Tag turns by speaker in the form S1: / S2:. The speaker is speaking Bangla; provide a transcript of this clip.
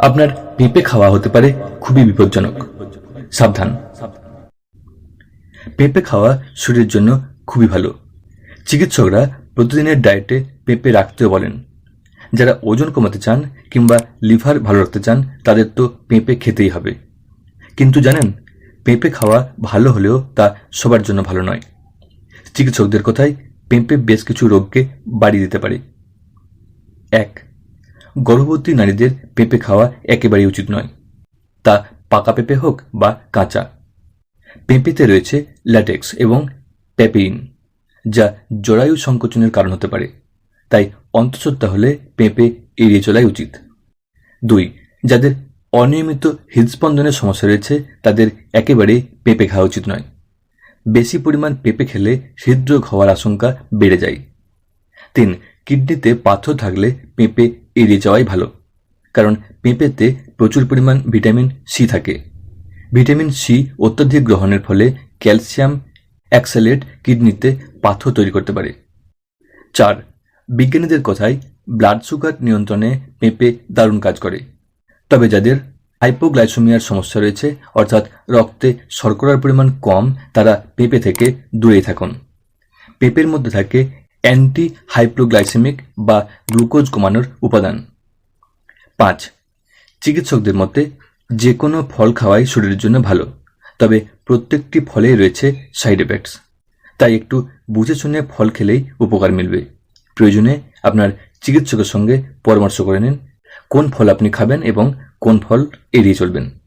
S1: আপনার পেঁপে খাওয়া হতে পারে খুবই বিপজ্জনক। সাবধান। পেঁপে খাওয়া শরীরের জন্য খুবই ভালো। চিকিৎসকরা প্রতিদিনের ডায়েটে পেঁপে রাখতেও বলেন, যারা ওজন কমাতে চান কিংবা লিভার ভালো রাখতে চান, তাদের তো পেঁপে খেতেই হবে। কিন্তু জানেন, পেঁপে খাওয়া ভালো হলেও তা সবার জন্য ভালো নয়। চিকিৎসকদের কথায় পেঁপে বেশ কিছু রোগকে বাড়িয়ে দিতে পারে। এক গর্ভবতী নারীদের পেঁপে খাওয়া একেবারেই উচিত নয়। তা পাকা পেঁপে হোক বা কাঁচা। পেঁপেতে রয়েছে ল্যাটেক্স এবং প্যাপেইন যা জরায়ু সংকোচনের কারণ হতে পারে। তাই অন্তঃসত্ত্বা হলে পেঁপে এড়িয়ে চলাই উচিত। দুই, যাদের অনিয়মিত হৃদস্পন্দনের সমস্যা রয়েছে, তাদের একেবারেই পেঁপে খাওয়া উচিত নয়। বেশি পরিমাণ পেঁপে খেলে হৃদরোগ হওয়ার আশঙ্কা বেড়ে যায়। তিন, কিডনিতে পাথর থাকলে পেঁপে এড়িয়ে যাওয়াই ভালো। কারণ পেঁপেতে প্রচুর পরিমাণ ভিটামিন সি থাকে। ভিটামিন সি অত্যধিক গ্রহণের ফলে ক্যালসিয়াম অ্যাক্সালেট কিডনিতে পাথর তৈরি করতে পারে। চার, বিজ্ঞানীদের কথায় ব্লাড সুগার নিয়ন্ত্রণে পেঁপে দারুণ কাজ করে। তবে যাদের হাইপোগ্লাইসোমিয়ার সমস্যা রয়েছে, অর্থাৎ রক্তে শর্করার পরিমাণ কম, তারা পেঁপে থেকে দূরেই থাকুন। পেঁপের মধ্যে থাকে অ্যান্টি হাইপ্রোগ্লাইসেমিক বা গ্লুকোজ কমানোর উপাদান। পাঁচ, চিকিৎসকদের মতে যে কোনো ফল খাওয়াই শরীরের জন্য ভালো, তবে প্রত্যেকটি ফলেই রয়েছে সাইড এফেক্টস। তাই একটু বুঝে শুনে ফল খেলেই উপকার মিলবে। প্রয়োজনে আপনার চিকিৎসকের সঙ্গে পরামর্শ করে নিন, কোন ফল আপনি খাবেন এবং কোন ফল এড়িয়ে চলবেন।